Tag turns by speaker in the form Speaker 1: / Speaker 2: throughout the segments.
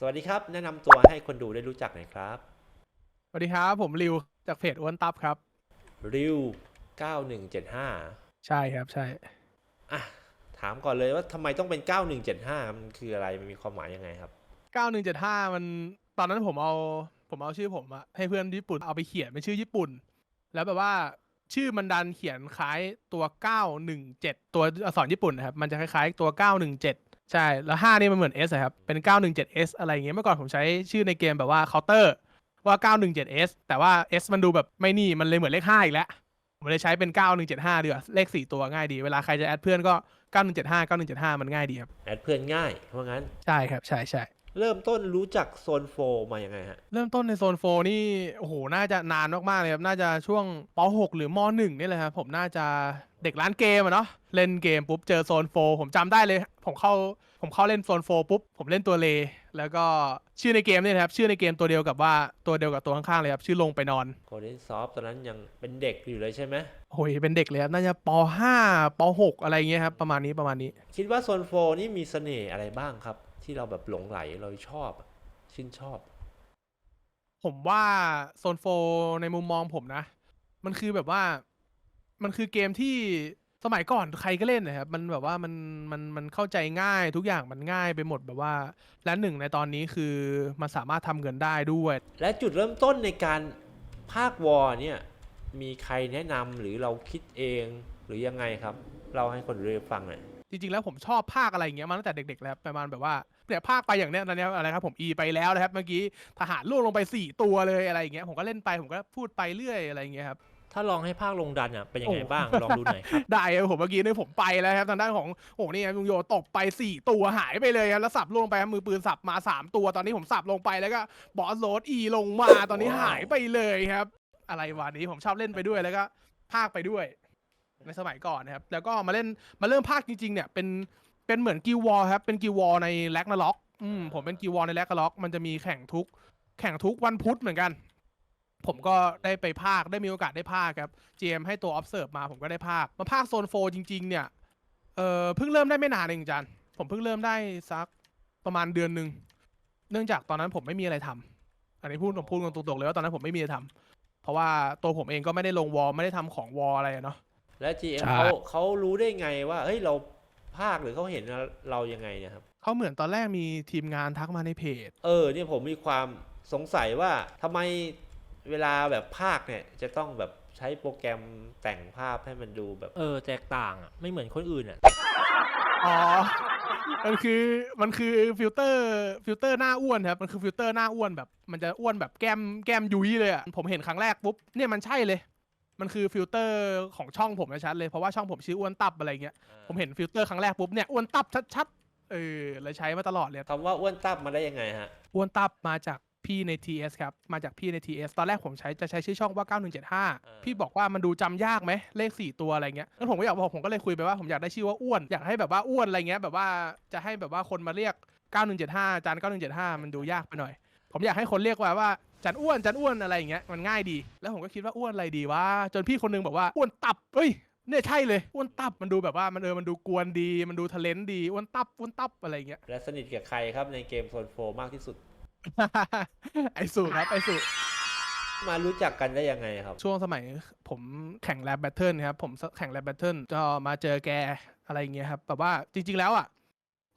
Speaker 1: สวัสดีครับ แนะนำตัวให้คนดูได้รู้จักหน่อยครับ
Speaker 2: สวัสดีครับ ผมริวจากเพจอ้วนตับครับ
Speaker 1: ริว9175
Speaker 2: ใช่ครับใช่
Speaker 1: อะ ถามก่อนเลยว่าทำไมต้องเป็น 9175 มันคืออะไร มันมีความหมายยังไงครับ
Speaker 2: 9175 มันตอนนั้นผมเอาผมเอาชื่อผมอะให้เพื่อนญี่ปุ่นเอาไปเขียนเป็นชื่อญี่ปุ่น แล้วแบบว่าชื่อมันดันเขียนคล้ายตัว 917 ตัวอักษรญี่ปุ่นนะครับ มันจะคล้ายๆตัว 917 ใช่ แล้ว5นี่มันเหมือน S อะครับ เป็น 917S อะไรอย่างเงี้ย เมื่อก่อนผมใช้ชื่อในเกมแบบว่าเคาน์เตอร์ว่า 917S แต่ว่า S มันดูแบบไม่นี่ มันเลยเหมือนเลข5อีกแล้ว ผมเลยใช้เป็น 9175ดีกว่า เลข 4 ตัวง่ายดี เวลาใครจะแอดเพื่อนก็ 9175 9175 มันง่ายดีครับ
Speaker 1: แอดเพื่อนง่ายเพราะงั้น
Speaker 2: ใช่ครับ ใช่ใช่
Speaker 1: เริ่มต้นรู้จักโซนโฟมายังไงฮะ
Speaker 2: เริ่มต้นในโซนโฟนี่โอ้โหน่าจะนานมากๆเลยครับน่าจะช่วงป .6 หรือม .1 นี่แหละครับผมน่าจะเด็กร้านเกมอะเนาะเล่นเกมปุ๊บเจอโซนโฟผมจำได้เลย ผมเข้าผมเข้าเล่นโซนโฟปุ๊บผมเล่นตัวเล แล้วก็ชื่อในเกมเนี่ยนะครับชื่อในเกมตัวเดียวกับว่าตัวเดียวกับตัวข้างๆเลยครับชื่อลงไปนอน
Speaker 1: โ o เ d นซอฟตอนนั้นยังเป็นเด็กอยู่เลยใช่ไหม
Speaker 2: โอ้ยเป็นเด็กเลยครับน่าจะป .5 ป .6 อะไรอย่างเงี้ยครับประมาณนี้ประมาณนี้
Speaker 1: คิดว่าโซนโฟนี่มีเสน่ห์อะไรบ้างครับ ที่เราแบบหลงไหลเราชอบ ชื่นชอบ
Speaker 2: ผมว่าโซนโฟในมุมมองผมนะ มันคือแบบว่า มันคือเกมที่สมัยก่อนใครก็เล่นนะครับ มันแบบว่ามันมันมันเข้าใจง่ายทุกอย่างมันง่ายไปหมดแบบว่า และหนึ่งในตอนนี้คือมันสามารถทำเงินได้ด้วย
Speaker 1: และจุดเริ่มต้นในการภาควอเนี่ย มีใครแนะนำหรือเราคิดเองหรือยังไงครับ เราให้คนเรียฟังหน่อย
Speaker 2: จริงๆแล้วผมชอบภาคอะไรอย่างเงี้ยมาตั้งแต่เด็กๆแล้วครับประมาณแบบว่า เนี่ยภาคไปอย่างเนี้ยตอนเนี้ยอะไรครับผมอีไปแล้วนะครับเมื่อกี้ทหารล่วงลงไปสี่ตัวเลยอะไรอย่างเงี้ยผมก็เล่นไปผมก็พูดไปเรื่อยอะไรอย่างเงี้ยครับ
Speaker 1: ถ้าลองให้ภาคลงดันอะเป็นยังไง
Speaker 2: โอ้
Speaker 1: บ้าง ลองดูหน่อยครับ
Speaker 2: ได้ครับผมเมื่อกี้เนี่ยผมไปแล้วครับทางด้านของโอ้โหนี่ครับลุงโยตกไปสี่ตัวหายไปเลยครับแล้วสับลงไปครับมือปืนสับมาสามตัวตอนนี้ผมสับลงไปแล้วก็บอสโรดอีลงมาตอนนี้
Speaker 1: ว้าว
Speaker 2: หายไปเลยครับ อะไรวะนี้ผมชอบเล่นไปด้วยแล้วก็ภาคไปด้วย ในสมัยก่อนนะครับ แล้วก็มาเล่นมาเริ่มภาคจริงๆเนี่ยเป็น เป็นเหมือนกิววอลครับ เป็นกิววอลในแล็กนาล็อกอืมผมเป็นกิววอลในแล็กนาล็อก มันจะมีแข่งทุก แข่งทุกวันพุธเหมือนกัน ผมก็ได้ไปภาค ได้มีโอกาสได้ภาคครับ GM ให้ตัว observe มาผมก็ได้ภาค มาภาคโซนโฟจริง ๆ เนี่ย เออเพิ่งเริ่มได้ไม่นานเองจันผมเพิ่งเริ่มได้สักประมาณเดือนหนึ่ง เนื่องจากตอนนั้นผมไม่มีอะไรทำอันนี้พูดผมพูดตรงๆเลยว่าตอนนั้นผมไม่มีอะไรทำเพราะว่าตัวผมเองก็ไม่ได้ลงวอลไม่ได้ทำของวอลอะไรอะเนาะ
Speaker 1: และ GM
Speaker 2: ใช่
Speaker 1: เขาเขารู้ได้ไงว่าเฮ้ยเรา ภาคหรือเขาเห็นเรายังไงเนี่ยครับ
Speaker 2: เขาเหมือนตอนแรกมีทีมงานทักมาในเพจ
Speaker 1: เออเนี่ยผมมีความสงสัยว่าทำไมเวลาแบบภาคเนี่ยจะต้องแบบใช้โปรแกรมแต่งภาพให้มันดูแบบ
Speaker 3: เออแตกต่างอะไม่เหมือนคนอื่นอะ
Speaker 2: อ๋อ มันคือมันคือฟิลเตอร์ฟิลเตอร์หน้าอ้วนครับ มันคือฟิลเตอร์หน้าอ้วนแบบ มันจะอ้วนแบบแก้มแก้มยุ้ยเลยอะ ผมเห็นครั้งแรกปุ๊บเนี่ยมันใช่เลย มันคือฟิลเตอร์ของช่องผมนะชัดเลย เพราะว่าช่องผมชื่ออ้วนตับอะไรเงี้ยผมเห็นฟิลเตอร์ครั้งแรกปุ๊บเนี่ยอ้วนตับชัดๆเออเลยใช้มาตลอดเลย
Speaker 1: คำว่าอ้วนตับมาได้ยังไงฮะ
Speaker 2: อ้วนตับมาจากพี่ใน TS ครับ มาจากพี่ใน TS ตอนแรกผมใช้จะใช้ชื่อช่องว่า 9175 พี่บอกว่ามันดูจำยากไหมเลข 4 ตัวอะไรเงี้ยแล้วผมก็อยากบอกผมก็เลยคุยไปว่าผมอยากได้ชื่อว่าอ้วน อยากให้แบบว่าอ้วนอะไรเงี้ยแบบว่าจะให้แบบว่าคนมาเรียก 9175 จาน 9175 มันดูยากไปหน่อย ผมอยากให้คนเรียกว่าว่า จันอ้วนจันอ้วนอะไรอย่างเงี้ยมันง่ายดี แล้วผมก็คิดว่าอ้วนอะไรดีวะจนพี่คนนึงบอกว่าอ้วนตับเฮ้ยเนี่ยใช่เลยอ้วนตับมันดูแบบว่ามันเออมันดูกวนดี มันดูทะเลนดีอ้วนตับอ้วนตับอะไรอย่างเงี้ย
Speaker 1: และสนิทกับใครครับในเกมโซนโฟมากที่สุด
Speaker 2: ไอสูครับไอสู
Speaker 1: มารู้จักกันได้ยังไงครับ
Speaker 2: ช่วงสมัยผมแข่งแ a บแบทเทิลครับผมแข่งแ a บแบทเทิลจะมาเจอแกอะไรอย่างเงี้ยครับแบบว่าจริง ๆ แล้วอะ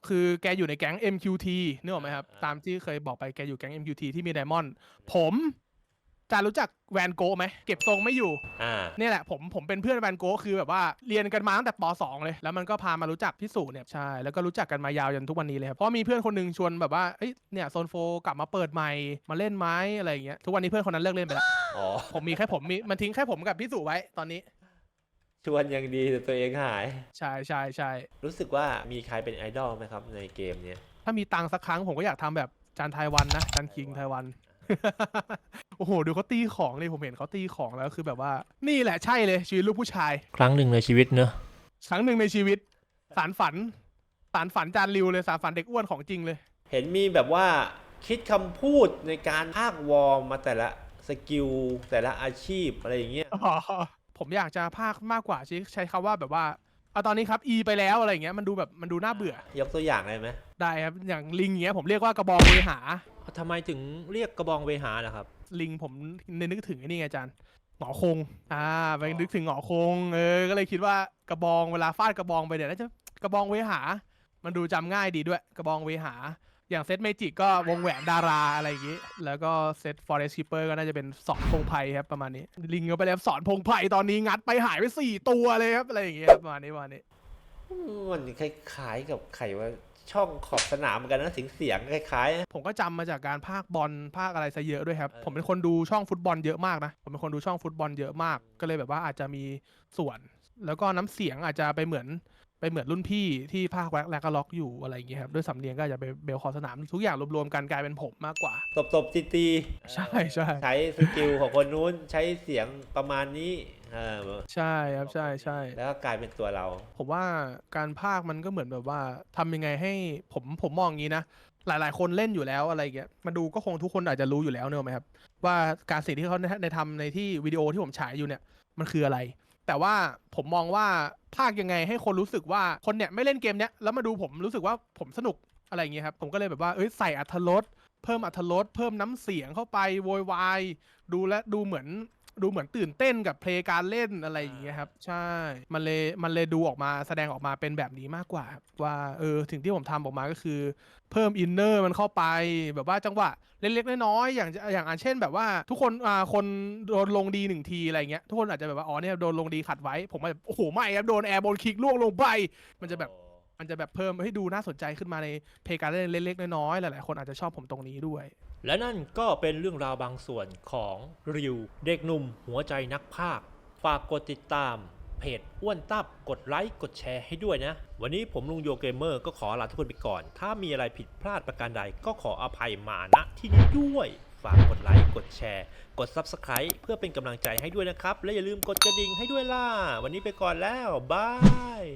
Speaker 2: คือแกอยู่ในแก๊ง MQT นึกออกไหมครับ
Speaker 1: อ่า
Speaker 2: ตามที่เคยบอกไปแกอยู่แก๊ง MQT ที่มีไดมอนด์ผมจะรู้จักแวนโกะไหมเก็บทรงไม่อยู่
Speaker 1: อ่า
Speaker 2: เนี่ยแหละผมผมเป็นเพื่อนแวนโกะคือแบบว่าเรียนกันมาตั้งแต่ป .2 เลย แล้วมันก็พามารู้จักพี่สุเนี่ยใช่แล้วก็รู้จักกันมายาวจนทุกวันนี้เลยครับเพราะมีเพื่อนคนหนึงชวนแบบว่าเอ้ยเนี่ยโซนโฟกลับมาเปิดใหม่มาเล่นไหมอะไรอย่างเงี้ยทุกวันนี้เพื่อนคนนั้นเลิกเล่นไปแล้ว
Speaker 1: อ๋อ
Speaker 2: ผมมีแค่ผมมีมันทิ้งแค่ผมกับพี่สุไว้ตอนนี้
Speaker 1: ชวนยังดีแต่ตัวเองหาย
Speaker 2: ใช่ใช่ใช่
Speaker 1: รู้สึกว่ามีใครเป็นไอดอลไหมครับในเกมเนี้ย
Speaker 2: ถ้ามีตังค์สักครั้งผมก็อยากทำแบบจานไทยวันนะจานคิงไทยวัน โอ้โหดูเขาตีของเลยผมเห็นเขาตีของแล้วคือแบบว่า นี่แหละใช่เลยชีวิตลูกผู้ชาย
Speaker 3: ครั้งหนึ่งในชีวิตเนอะ
Speaker 2: ครั้งหนึ่งในชีวิต สารฝัน สารฝันจานริวเลยสารฝันเด็กอ้วนของจริงเลย
Speaker 1: เห็นมีแบบว่าคิดคำพูดในการภาควอร์มมาแต่ละสกิลแต่ละอาชีพอะไรอย่างเงี้ย
Speaker 2: อ๋อ ผมอยากจะภาคมากกว่าใช้ใช้คำว่าแบบว่าเอาตอนนี้ครับ E ไปแล้วอะไรอย่างเงี้ยมันดูแบบมันดูน่าเบื่อ
Speaker 1: ยกตัวอย่างได้ไหม
Speaker 2: ได้ครับอย่างลิงอย่างเงี้ยผมเรียกว่ากระบองเวหา
Speaker 3: ทำไมถึงเรียกกระบองเวหาล่ะครับ
Speaker 2: ลิงผมนึกถึงไอ้นี่ไงอาจารย์หงอคง อ่าไปนึกถึงหงอคงเออก็เลยคิดว่ากระบองเวลาฟาดกระบองไปเนี่ยน่าจะกระบองเวหา มันดูจำง่ายดีด้วย กระบองเวหา อย่างเซตเมจิกก็วงแหวนดาราอะไรอย่างงี้ แล้วก็เซตฟอเรส t ิปเปอร์ก็น่าจะเป็นสอนพงไพรครับประมาณนี้ ลิงก็ไปแล้วสอนพงไพรตอนนี้งัดไปหายไปสี่ตัวเลยครับอะไรอย่างเงี้ยครับประมาณนี้ประมาณนี้
Speaker 1: อืมมันคล้ายๆกับไข่ว่าช่องขอบสนามเหมือนกันนะเสียงเสียงคล้ายๆนะ
Speaker 2: ผมก็จำมาจากการภาคบอลภาคอะไรซะเยอะด้วยครับ
Speaker 1: เออ
Speaker 2: ผมเป็นคนดูช่องฟุตบอลเยอะมากนะ ผมเป็นคนดูช่องฟุตบอลเยอะมาก ก็เลยแบบว่าอาจจะมีส่วน แล้วก็น้ำเสียงอาจจะไปเหมือน ไปเหมือนรุ่นพี่ที่ภาคแวกแลกล็อกอยู่อะไรอย่างเงี้ยครับด้วยสำเนียงก็อาจจะไปเบลคอสนามทุกอย่างรวมๆกันกลายเป็นผมมากกว่า
Speaker 1: ตบตบตีตี
Speaker 2: ใช่ใช่
Speaker 1: ใช้สกิลของคนนู้นใช้เสียงประมาณนี้เออ
Speaker 2: ใช่ครับใช่ใช่
Speaker 1: แล้วก็กลายเป็นตัวเรา
Speaker 2: ผมว่าการภาคมันก็เหมือนแบบว่าทำยังไงให้ผมผมมองอย่างนี้นะหลาย ๆ คนเล่นอยู่แล้วอะไรอย่างเงี้ยมาดูก็คงทุกคนอาจจะรู้อยู่แล้วเนอะไหมครับ ว่าการสิ่งที่เขาในทำในที่วิดีโอที่ผมฉายอยู่เนี่ยมันคืออะไร แต่ว่าผมมองว่าภาคยังไงให้คนรู้สึกว่าคนเนี่ยไม่เล่นเกมเนี้ยแล้วมาดูผมรู้สึกว่าผมสนุกอะไรอย่างเงี้ยครับผมก็เลยแบบว่าเอ้ยใส่อัธรสเพิ่มอัธรสเพิ่มน้ำเสียงเข้าไปโวยวายดูและดูเหมือน ดูเหมือนตื่นเต้นกับเพลงการเล่นอะไรอย่างเงี้ยครับ ใช่ มันเลยมันเลยดูออกมาแสดงออกมาเป็นแบบนี้มากกว่าครับว่าเออถึงที่ผมทำออกมาก็คือ เพิ่มอินเนอร์มันเข้าไปแบบว่าจังหวะเล็กๆน้อยๆอย่างอย่างอันเช่น แบบว่าทุกคนอ่าคนโดนลงดีหนึ่งทีอะไรเงี้ยทุกคนอาจจะแบบว่าอ๋อเนี่ยโดนลงดีขัดไว้ ผมแบบโอ้โหไม่ครับโดนแอร์บอลคิกล่วงลงไปมันจะแบบมันจะแบบเพิ่มให้ดูน่าสนใจขึ้นมาในเพลงการเล่นเล็กๆน้อยๆหลายๆคนอาจจะชอบผมตรงนี้ด้วย
Speaker 3: และนั่นก็เป็นเรื่องราวบางส่วนของริว เด็กหนุ่มหัวใจนักภาค ฝากกดติดตามเพจอ้วนตับกดไลค์กดแชร์ให้ด้วยนะ วันนี้ผมลุงโยเกมเมอร์ก็ขอลาทุกคนไปก่อน ถ้ามีอะไรผิดพลาดประการใดก็ขออภัยมาณที่นี้ด้วย ฝากกดไลค์กดแชร์ กด Subscribe เพื่อเป็นกำลังใจให้ด้วยนะครับ และอย่าลืมกดกระดิ่งให้ด้วยล่ะ วันนี้ไปก่อนแล้วบาย